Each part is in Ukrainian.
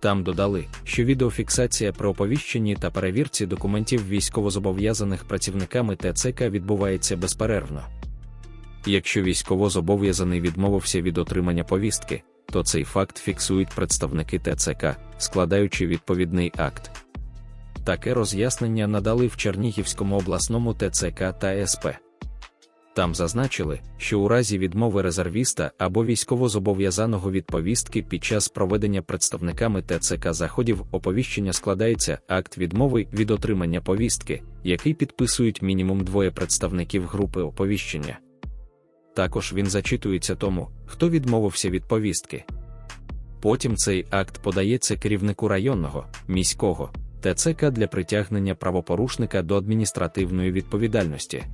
Там додали, що відеофіксація при оповіщенні та перевірці документів військовозобов'язаних працівниками ТЦК відбувається безперервно. Якщо військовозобов'язаний відмовився від отримання повістки, то цей факт фіксують представники ТЦК, складаючи відповідний акт. Таке роз'яснення надали в Чернігівському обласному ТЦК та СП. Там зазначили, що у разі відмови резервіста або військовозобов'язаного від повістки під час проведення представниками ТЦК заходів оповіщення складається акт відмови від отримання повістки, який підписують мінімум двоє представників групи оповіщення. Також він зачитується тому, хто відмовився від повістки. Потім цей акт подається керівнику районного, міського ТЦК для притягнення правопорушника до адміністративної відповідальності.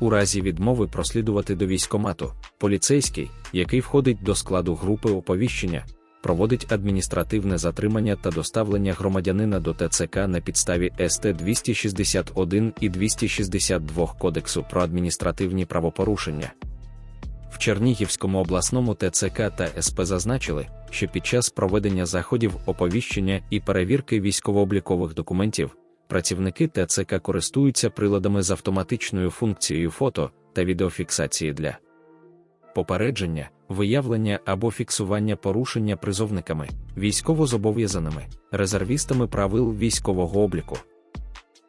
У разі відмови прослідувати до військомату, поліцейський, який входить до складу групи оповіщення, проводить адміністративне затримання та доставлення громадянина до ТЦК на підставі СТ 261 і 262 Кодексу про адміністративні правопорушення. В Чернігівському обласному ТЦК та СП зазначили, що під час проведення заходів оповіщення і перевірки військово-облікових документів працівники ТЦК користуються приладами з автоматичною функцією фото та відеофіксації для попередження, виявлення або фіксування порушення призовниками, військовозобов'язаними, резервістами правил військового обліку,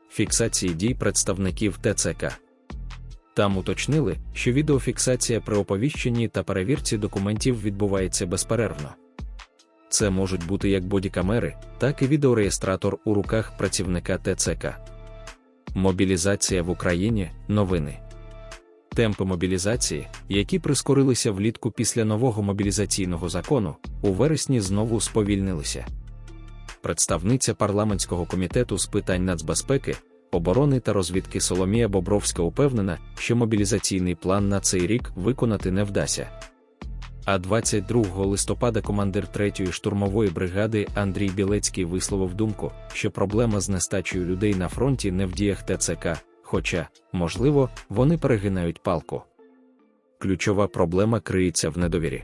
фіксації дій представників ТЦК. Там уточнили, що відеофіксація при оповіщенні та перевірці документів відбувається безперервно. Це можуть бути як бодікамери, так і відеореєстратор у руках працівника ТЦК. Мобілізація в Україні новини. Темпи мобілізації, які прискорилися влітку після нового мобілізаційного закону, у вересні знову сповільнилися. Представниця парламентського комітету з питань нацбезпеки, оборони та розвідки Соломія Бобровська упевнена, що мобілізаційний план на цей рік виконати не вдасться. А 22 листопада командир 3-ї штурмової бригади Андрій Білецький висловив думку, що проблема з нестачею людей на фронті не в діях ТЦК, хоча, можливо, вони перегинають палку. Ключова проблема криється в недовірі.